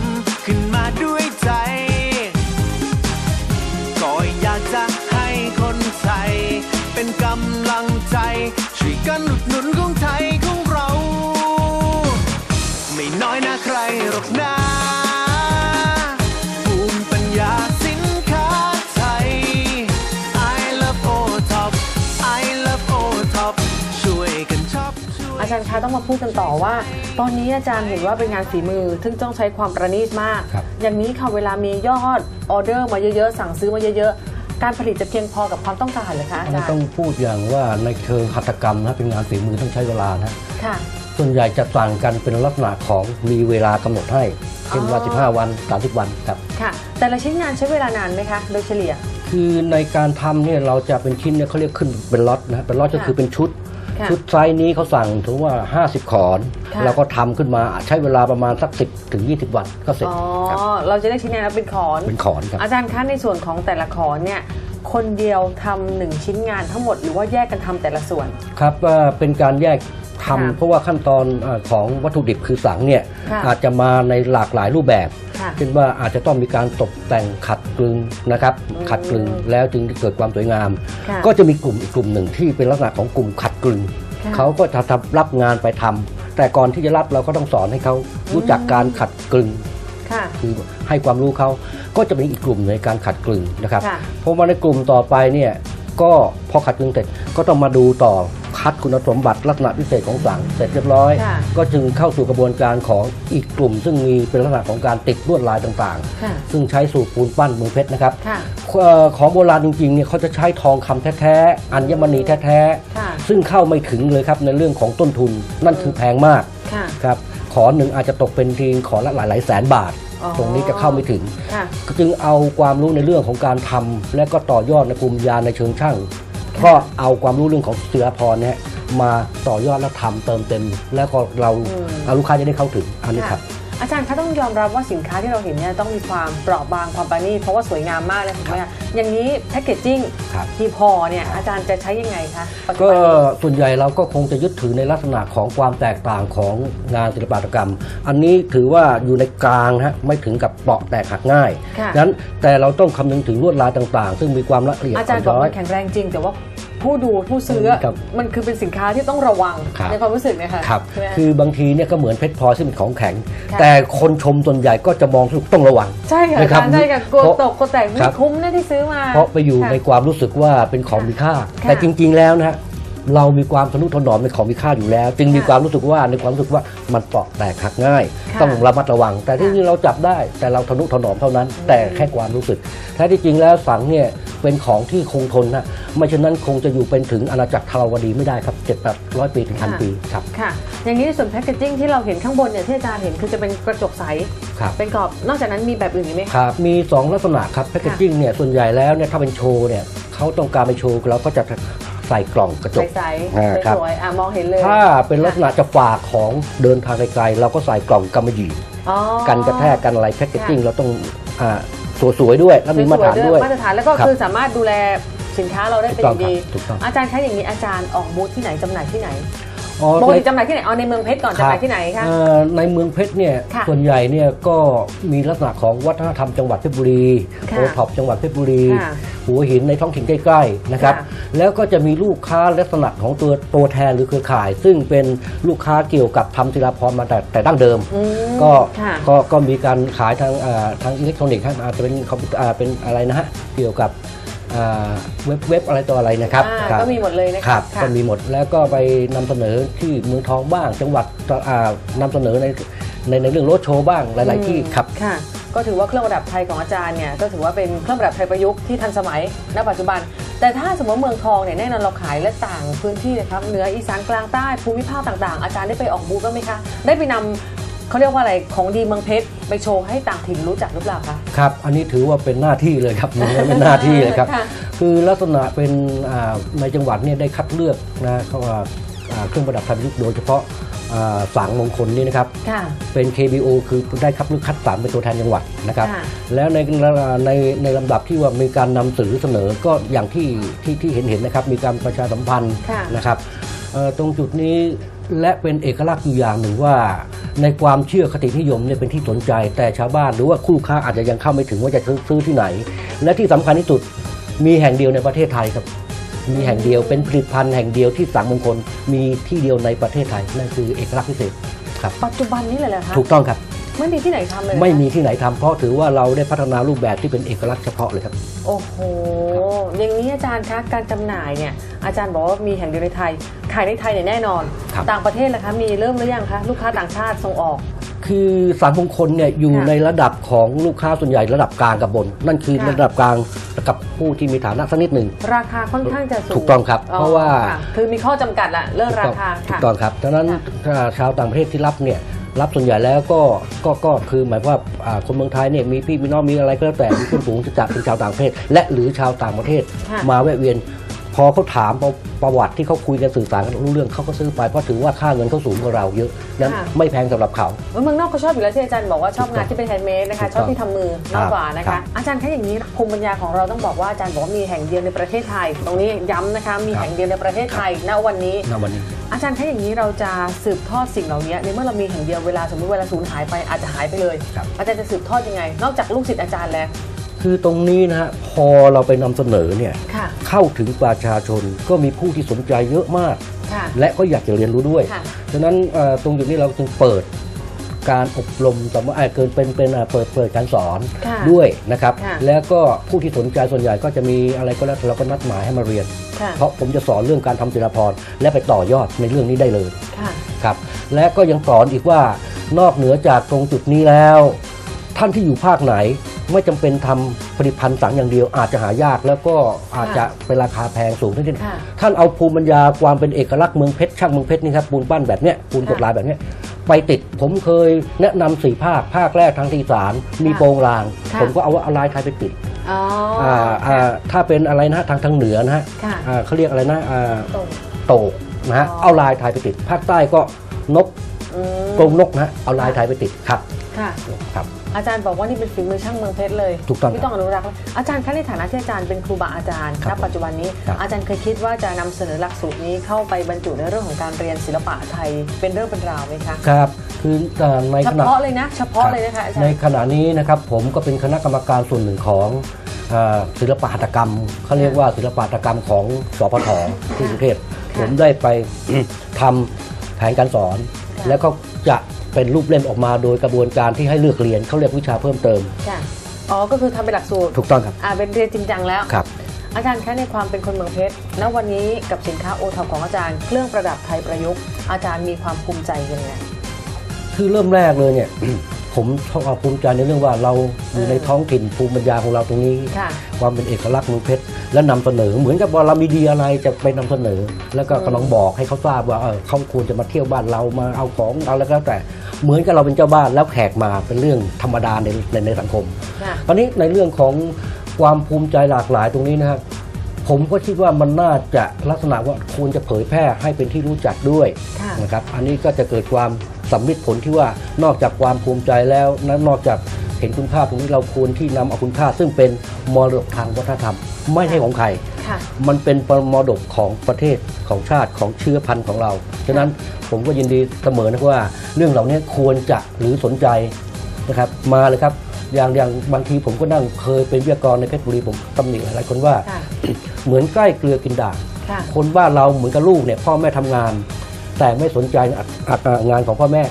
ำขึ้นมาด้วย จารย์คะต้องมาพูดกันต่อว่า ตอนนี้อาจารย์เห็นว่าเป็นงานฝีมือ ซึ่งต้องใช้ความประณีตมาก ครับอย่างนี้ค่ะเวลามียอดออเดอร์มาเยอะๆ สั่งซื้อมาเยอะๆ การผลิตจะเพียงพอกับความต้องการเหรือคะอัอานจานี้รต้องย์พูดอย่างว่าในเชิงหัตถกรรมนะเป็นงานฝีมือต้องใช้เวลานะ ค่ะ ส่วนใหญ่จะสั่งกันเป็นลักษณะของมีเวลากำหนดให้เช่นว่า อ๋อ 15 วัน 30 วันครับ ค่ะ แต่ละชิ้นงานใช้เวลานานไหมคะ โดยเฉลี่ย คือในการทำเนี่ยเราจะเป็นชิ้นเนี่ยเขาเรียกขึ้นเป็นล็อตนะเป็นล็อตก็ค่ะ คือเป็นชุดค่ะ ชุดไซส์นี้เขาสั่งถึงว่า 50 ขอนค่ะเราก็ทำขึ้นมาใช้เวลาประมาณสัก 10ถึง20 วันก็เสร็จอ๋อครับเราจะได้ชิ้นงานแล้วเป็นขอนเป็นขอนครับอาจารย์คะในส่วนของแต่ละขอนเนี่ยคนเดียวทำหนึ่งชิ้นงานทั้งหมดหรือว่าแยกกันทำแต่ละส่วน ครับว่าเป็นการแยก ทำค่ะเพราะว่าขั้นตอนเอ่อของวัตถุดิบคือสังเนี่ยค่ะอาจจะมาในหลากหลายรูปแบบค่ะเช่นว่าอาจจะต้องมีการตกแต่งขัดกลึงนะครับอืมขัดกลึงแล้วจึงเกิดความสวยงามค่ะก็จะมีกลุ่มอีกกลุ่มหนึ่งที่เป็นลักษณะของกลุ่มขัดกลึงค่ะเขาก็จะทำรับงานไปทำแต่ก่อนที่จะรับเราก็ต้องสอนให้เขารู้จักการขัดกลึงค่ะคือให้ความรู้เขาก็จะมีอีกกลุ่มในการขัดกลึงนะครับค่ะเพราะว่าในกลุ่มต่อไปเนี่ยก็พอขัดกลึงเสร็จก็ต้องมาดูต่อ คัดคุณสมบัติลักษณะพิเศษของสังเสร็จเรียบร้อย ค่ะก็จึงเข้าสู่กระบวนการของอีกกลุ่ม ซึ่งมีเป็นลักษณะของการติดลวดลายต่างค่ะ ๆ ซึ่งใช้สูตรปูนปั้นเมืองเพชรนะครับค่ะ เอ่อของโบราณจริงๆเนี่ยเขาจะใช้ทองคำแท้ๆอัญมณีแท้ค่ะ ๆซึ่งเข้าไม่ถึงเลยครับในเรื่องของต้นทุน นั่นคือแพงมาก ค่ะ ครับขอหนึ่งอาจจะตกเป็นทีขอละหลายหลายๆแสนบาท อ๋อ ตรงนี้จะเข้าไม่ถึง ค่ะ จึงเอาความรู้ในเรื่องของการทำและก็ต่อยอดในภูมิปัญญาในเชิงช่าง ก็เอาความรู้เรื่องของศิลปพรเนี่ยมาต่อยอดและทำเติมเต็ม แล้วก็เราอืมเอาลูกค้าจะได้เข้าถึงอันนี้ครับอาจารย์คะต้องยอมรับว่าสินค้าที่เราเห็นเนี่ยต้องมีความเปราะบางความประณีตเพราะว่าสวยงามมากเลยถูกไหมคะอย่างนี้แพคเกจจิ้งครับที่พอเนี่ยอาจารย์จะใช้ยังไงคะปัจจุก็บันนี้ส่วนใหญ่เราก็คงจะยึดถือในลักษณะของความแตกต่างของงานศิลปาตกรรม อันนี้ถือว่าอยู่ในกลางฮะไม่ถึงกับเปราะแตกหักง่ายค่ะนั้นแต่เราต้องคำนึงถึงลวดลายต่างๆ ซึ่งมีความละเอียดอาจารย์บอ่ออกนช้อว่ายแข็งแรงจริงแต่ว่า ผู้ดูผู้ซื้อครับ มันคือเป็นสินค้าที่ต้องระวังครับ ในความรู้สึกนะคะครับ ใช่ไหมะคือบางทีเนี่ยก็เหมือนเพชรพลอยซึ่งเป็นของแข็งค่ะแต่คนชมส่วนใหญ่ก็จะมองว่าต้องระวัง ใช่ค่ะนะอาครับจารย์ใช่ค่ะกลัวเพราะตกกลัวแตกไม่ครับ คุ้มนะที่ซื้อมาเพราะไปอยู่ค่ะ ในความรู้สึกว่าเป็นของมีค่า ค่ะ แต่จริง ๆ แล้วนะฮะ เรามีความทนุถนอมในของมีค่าอยู่แล้ว จึงมีค่ะความรู้สึกว่าในความรู้สึกว่ามันเปราะแตกหักง่ายค่ะต้องระมัดระวัง แต่ที่ค่ะจริงเราจับได้ แต่เราทนุถนอมเท่านั้น แต่แค่ความรู้สึกแท้ที่จริงแล้วสังเนี่ยเป็นของที่คงทนนะไม่ฉะนั้นคงจะอยู่เป็นถึงอาณาจักรทราวดีไม่ได้ครับเจ็ดแปดร้อยปีถึงพันปีครับค่ะอย่างนี้ในส่วนแพคเกจจิ้งที่เราเห็นข้างบนเนี่ยที่อาจารย์เห็นคือจะเป็นกระจกใสครับเป็นกรอบนอกจากนั้นมีแบบอื่นอีกไหมคะครับมี 2 ลักษณะครับแพคเกจจิ้งเนี่ยส่วนใหญ่แล้วเนี่ยถ้าเป็นโชว์เนี่ยเขาต้องการไปโชว์เราก็จะ ใส่กล่องกระจกใสอ่าครับๆสวยๆอะมองเห็นเลย ถ้าเป็นลักษณะจะฝากของเดินทางไกลๆเราก็ใส่กล่องกำมะหยี่อ๋อกันกระแทกกันอะไรแพคเกจจิ้งค่ะเราต้องอ่าสวยๆด้วยแล้วมีมาตรฐานด้วยมาตรฐานแล้วก็ครับคือสามารถดูแลสินค้าเราได้เป็นอย่างดีถูกต้องครับถูกต้องอาจารย์คะอย่างนี้อาจารย์ออกบูธที่ไหนจำหน่ายที่ไหนอ๋อ ปกในติจำหน่ายที่ไหนเอาในเมืองเพชรก่อนจำหน่ายที่ไหนคะเอ่อในเมืองเพชรเนี่ยค่ะส่วนใหญ่เนี่ยก็มีลักษณะของวัฒนธรรมจังหวัดเพชรบุรีค่ะโอท็อปจังหวัดเพชรบุรีค่ะหัวหินในท้องถิ่นใกล้ๆนะครับค่ะแล้วก็จะมีลูกค้าลักษณะของตัวตัวแทนหรือเครือข่าย ซึ่งเป็นลูกค้าเกี่ยวกับทำศิลปพรมาแต่แต่ดั้งเดิมอืมก็ค่ะก็ก็มีการขายทางอ่าทางอิเล็กทรอนิกส์ฮะอาจจะเป็นคอมพิวเตอร์อ่าเป็นอะไรนะฮะเกี่ยวกับอ่า เว็บเว็บอะไรตัวอะไรนะครับอ่าครับก็มีหมดเลยนะะครับค่ะ ก็มีหมดแล้วก็ไปนำเสนอที่เมืองทองบ้าง จังหวัดอ่านำเสนอในในในเรื่องรถโชว์บ้างหลาย ๆ ที่ครับ ค่ะ ก็ถือว่าเครื่องประดับไทยของอาจารย์เนี่ยก็ถือว่าเป็นเครื่องประดับไทยประยุกต์ที่ทันสมัยณปัจจุบัน แต่ถ้าสมมติเมืองทองเนี่ยแน่นอนเราขายและต่างพื้นที่เลยครับเหนืออีสานกลางใต้ภูมิภาคต่างๆ อาจารย์ได้ไปออกบูธบ้างไหมคะ ได้ไปนำ เขาเรียกว่าอะไรของดีเมืองเพชรไปโชว์ให้ต่างถิ่นรู้จักหรือเปล่าคะ ครับ อันนี้ถือว่าเป็นหน้าที่เลยครับมันเป็นหน้าที่เลยครับค่ะคือลักษณะเป็นอ่าในจังหวัดเนี่ยได้คัดเลือกนะเขาว่าอ่าเครื่องประดับไทยประยุกต์โดยเฉพาะอ่าสังมงคลนี่นะครับค่ะเป็น KBO คือได้คัดเลือกคัดสรรเป็นตัวแทนจังหวัดนะครับค่ะแล้วในในในลำดับที่ว่ามีการนำสื่อเสนอก็อย่างที่ที่ที่เห็นเห็นนะครับ มีการประชาสัมพันธ์ค่ะนะครับเอ่อ ตรงจุดนี้และเป็นเอกลักษณ์อยู่อย่างหนึ่งว่า ในความเชื่อคตินิยมเนี่ยเป็นที่สนใจ แต่ชาวบ้านหรือว่าคู่ค้าอาจจะยังเข้าไม่ถึงว่าจะซื้อซื้อที่ไหน และที่สำคัญที่สุดมีแห่งเดียวในประเทศไทยครับ มีแห่งเดียวเป็นผลิตภัณฑ์แห่งเดียวที่สังมงคลมีที่เดียวในประเทศไทยนั่นคือเอกลักษณ์พิเศษครับปัจจุบันนี้เลยเหรอคะถูกต้องครับ ไม่มีที่ไหนทำเลยเหรอคะไม่มีที่ไหนทำเพราะถือว่าเราได้พัฒนารูปแบบที่เป็นเอกลักษณ์เฉพาะเลยครับ โอ้โห อย่างนี้อาจารย์คะการจำหน่ายเนี่ยอาจารย์บอกว่ามีแห่งเดียวในไทย ขายในไทยเนี่ยแน่นอน ครับ ต่างประเทศล่ะคะมีเริ่มหรือยังคะลูกค้าต่างชาติส่งออก คือสังมงคลเนี่ยอยู่ค่ะในระดับของลูกค้าส่วนใหญ่ระดับกลางกับบน นั่นคือค่ะ ระดับกลางกับผู้ที่มีฐานะสักนิดหนึ่ง ราคาค่อนข้างจะสูงถูกต้องครับเพราะว่า ค่คือมีข้อจำกัดละเรื่องราคาถูค่ะกต้องครับดังนั้นค่ะ ถ้าชาวต่างประเทศที่รับเนี่ย รับส่วนใหญ่แล้วก็ก็ก็คือหมายความว่าอ่าคนเมืองไทยเนี่ยมีพี่มีน้องมีอะไรก็แล้วแต่มีเพื่อนฝูงจะจัดเป็นชาวต่างประเทศ และหรือชาวต่างประเทศ ค่ะ มาแวะเวียน พอเขาถามประประวัติที่เขาคุยกันสื่อสารกันรู้เรื่องเขาก็ซื้อไปเพราะถือว่าค่าเงินเขาสูงกว่าเราเยอะนั้นไม่แพงสำหรับเขา เมืองนอกเขาชอบอยู่แล้วที่อาจารย์บอกว่าชอบงานที่เป็นแฮนด์เมดนะคะถูกต้องชอบที่ทำมือมากกว่านะครัคะ บอาจารย์คะอย่างนี้ภูมิปัญญาของเราต้องบอกว่าอาจารย์บอกว่ามีแห่งเดียวในประเทศไทย ตรงนี้ย้ำนะคะมีครับ แห่งเดียวในประเทศไทยณวันนี้ ณวันนี้ อาจารย์คะอย่างนี้เราจะสืบทอดสิ่งเหล่านี้ในเมื่อเรามีแห่งเดียวเวลาสมมติเวลาสูญหายไปอาจจะหายไปเลย ครับ อาจารย์จะสืบทอดยังไง นอกจากลูกศิษย์อาจารย์แล้ว คือตรงนี้นะฮะพอเราไปนำเสนอเนี่ยค่ะ เข้าถึงประชาชนก็มีผู้ที่สนใจเยอะมาก ค่ะ และก็อยากจะเรียนรู้ด้วย ค่ะ ฉะนั้นเอ่อตรงจุดนี้เราจึงเปิดการอบรมสมมติเอ่อเกินเป็นเป็นเอ่อเปิดเปิดการสอนค่ะด้วยนะครับ ค่ะ แล้วก็ผู้ที่สนใจส่วนใหญ่ก็จะมีอะไรก็แล้วแต่เราก็นัดหมายให้มาเรียน ค่ะเพราะผมจะสอนเรื่องการทำจิตรพรและไปต่อยอดในเรื่องนี้ได้เลย ค่ะ ครับและก็ยังสอนอีกว่านอกเหนือจากตรงจุดนี้แล้ว ท่านที่อยู่ภาคไหน ไม่จำเป็นทำผลิตภัณฑ์สังอย่างเดียว อาจจะหายากแล้วก็อาจจะเป็นราคาแพงสูงทั้งสิ้นค่ะ ท่านเอาภูมิปัญญาความเป็นเอกลักษณ์เมืองเพชรช่างเมืองเพชรนี่ครับปูนปั้นแบบเนี้ยปูนกดลายแบบเนี้ยไปติดผมเคยแนะนำสี่ภาคภาคแรกทางที่สารมีโปรงลาง ค่ะ ผมก็เอาเอาลายไทยไปติดอ๋ออ่าอ่าถ้าเป็นอะไรนะฮะทางทางเหนือนะฮะค่ะ อ่าเขาเรียกอะไรนะอ่าตรงโตกนะฮะอ๋อ เอาลายไทยไปติด ภาคใต้ก็นกอืมกรงนกนะฮะเอาลายไทยไปติดครับค่ะ ครับ อาจารย์บอกว่านี่เป็นฝีมือช่างเมืองเพชรเลยถูกต้องที่ต้องอนุรักษ์ไว้อาจารย์คะในฐานะที่อาจารย์เป็นครูบาอาจารย์ครัณบปัจจุบันนี้ครับอาจารย์เคยคิดว่าจะนำเสนอหลักสูตรนี้เข้าไปบรรจุในเรื่องของการเรียนศิลปะไทยเป็นเรื่องเป็นราวไหมคะครับคืออ่าในเฉขณะพาะเลยนะเฉพาะเลยนะคะอาจารในย์ขณะนี้นะครับผมก็เป็นคณะกรรมการส่วนหนึ่งของอ่าศิลปหัตถกรรมเขาเรียกว่าศิลปหัตถกรรมของสพทที่กรุงเทพค่ะผมได้ไปทำแผนการสอนค่ะแล้วก็จะ เป็นรูปเล่มออกมาโดยกระบวนการที่ให้เลือกเรียนเขาเรียกวิชาเพิ่มเติม ค่ะ อ๋อ ก็คือทำเป็นหลักสูตร ถูกต้องครับอ่า เป็นเรียนจริงจังแล้ว ครับ อาจารย์คะในความเป็นคนเมืองเพชร ณ วันนี้กับสินค้าโอท็อปของอาจารย์ เครื่องประดับไทยประยุกต์ อาจารย์มีความภูมิใจยังไง คือเริ่มแรกเลยเนี่ย ผมชอบภูมิใจในเรื่องว่าเราอยู่ในท้องถิ่นภูมิปัญญาของเราตรงนี้ค่ะความเป็นเอกลักษณ์เมืองเพชรและนำเสนอ เหมือนกับว่าเรามีดีอะไรจะไปนำเสนอ แล้วก็อืมกำลังบอกให้เขาทราบว่าเออเขาควรจะมาเที่ยวบ้านเรามาเอาของเอาแล้วก็แล้วแต่เหมือนกับเราเป็นเจ้าบ้านแล้วแขกมาเป็นเรื่องธรรมดาในในในสังคมค่ะตอนนี้ในเรื่องของความภูมิใจหลากหลายตรงนี้นะครับผมก็คิดว่ามันน่าจะลักษณะว่าควรจะเผยแพร่ให้เป็นที่รู้จักด้วยค่ะนะครับ อันนี้ก็จะเกิดความ สำลิดผลที่ว่านอกจากความภูมิใจแล้วนะนอกจากเห็นคุณค่าตรงนี้เราควรที่นำเอาคุณค่า ซึ่งเป็นมรดกทางวัฒนธรรม ไม่ใช่ของใคร ค่ะ มันเป็นมรดกของประเทศของชาติของเชื้อพันธุ์ของเรา ฉะนั้นผมก็ยินดีเสมอนะว่า เรื่องเหล่านี้ควรจะหรือสนใจนะครับมาเลยครับอย่างอย่างบางทีผมก็นั่งเคยเป็นวิทยากรในเพชรบุรีผมตำหนิหลายๆคนว่า ค่ะ เหมือนใกล้เกลือกินด่าง ค่ะ คนบ้านเราเหมือนกับลูกเนี่ยพ่อแม่ทำงาน แต่ไม่สนใจอะอะงานของพ่อแม่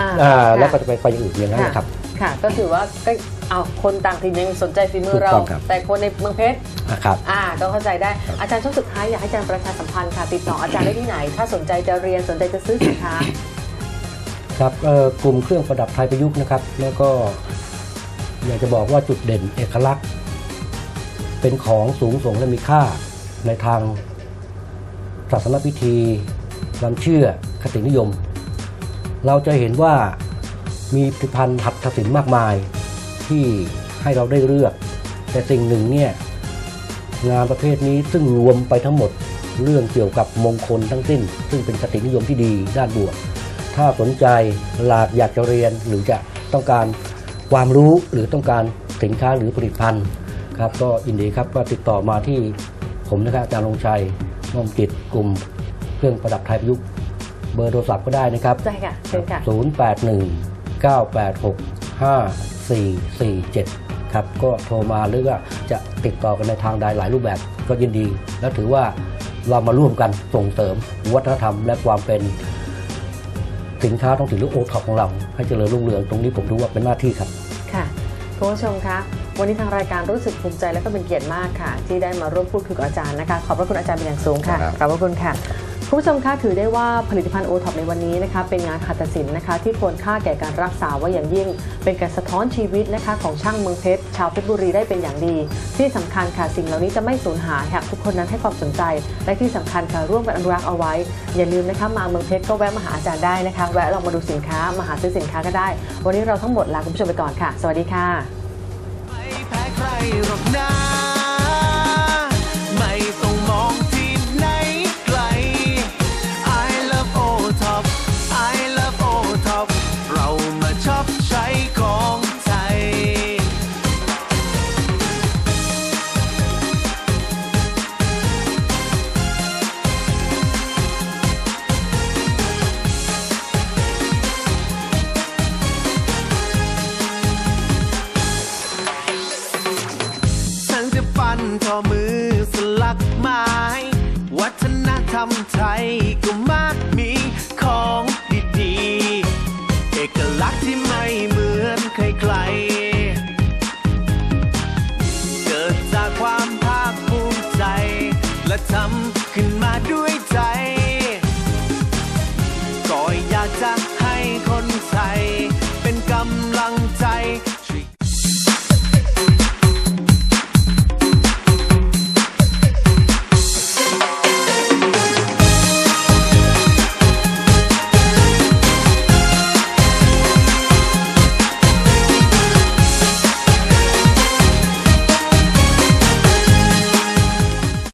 อ่าอ่าค่ะแล้วก็จะไปไปอย่างอื่นอย่างนั้นนะครับ ค่ะ ก็ถือว่าก็เอาคนต่างถิ่นยังสนใจฝีมือเราถูกต้องครับแต่คนในเมืองเพชรนะครับอ่าก็เข้าใจได้ครับอาจารย์ช่วงสุดท้ายอยากให้อาจารย์ประชาสัมพันธ์ค่ะ ติดต่ออาจารย์ได้ที่ไหน ถ้าสนใจจะเรียนสนใจจะซื้อสินค้าครับเอ่อกลุ่มเครื่องประดับไทยประยุกต์นะครับ แล้วก็อยากจะบอกว่าจุดเด่นเอกลักษณ์ เป็นของสูงส่งและมีค่าในทางศาสนพิธี ความเชื่อคตินิยม เราจะเห็นว่ามีผลิตภัณฑ์หัตถศิลป์มากมายที่ให้เราได้เลือก แต่สิ่งหนึ่งเนี่ยงานประเภทนี้ซึ่งรวมไปทั้งหมดเรื่องเกี่ยวกับมงคลทั้งสิ้น ซึ่งเป็นคตินิยมที่ดีด้านบวก ถ้าสนใจหลากอยากจะเรียนหรือจะต้องการความรู้หรือต้องการสินค้าหรือผลิตภัณฑ์ครับก็ยินดีครับก็ติดต่อมาที่ผมนะครับอาจารย์ลงชัยน้อมจิตกลุ่ม เครื่องประดับไทยประยุกต์เบอร์โทรศัพท์ก็ได้นะครับใช่ค่ะเชิญค่ะ 081 986 5447 ครับ ก็โทรมาหรือว่าจะติดต่อกันในทางใดหลายรูปแบบก็ยินดี แล้วถือว่าเรามาร่วมกันส่งเสริม วัฒนธรรมและความเป็นสินค้าท้องถิ่นหรือโอท็อปของเรา ให้เจริญรุ่งเรืองตรงนี้ผมดูว่าเป็นหน้าที่ครับค่ะคุณผู้ชมคะวันนี้ทางรายการรู้สึกภูมิใจและก็เป็นเกียรติมากค่ะ ที่ได้มาร่วมพูดคุยกับอาจารย์นะคะ ขอบพระคุณอาจารย์เป็นอย่างสูงค่ะครับขอบพระคุณค่ะ คุณผู้ชมคะถือได้ว่าผลิตภัณฑ์โอท็อปในวันนี้นะคะเป็นงานหัตถศิลป์นะคะที่ควรค่าแก่การรักษาไว้อย่างยิ่ง เป็นการสะท้อนชีวิตนะคะของช่างเมืองเพชรชาวเพชรบุรีได้เป็นอย่างดี ที่สำคัญค่ะสิ่งเหล่านี้จะไม่สูญหายหากทุกคนนั้นให้ความสนใจ และที่สำคัญค่ะร่วมกันอนุรักษ์เอาไว้ อย่าลืมนะคะมาเมืองเพชรก็แวะมาหาอาจารย์ได้นะคะแวะลองมาดูสินค้ามาหาซื้อสินค้าก็ได้ วันนี้เราทั้งหมดลาคุณผู้ชมไปก่อนค่ะ สวัสดีค่ะ ปั้นทอมือสลักไม้ วัฒนธรรมไทยก็มากมีของดีๆ เอกลักษณ์ที่ไม่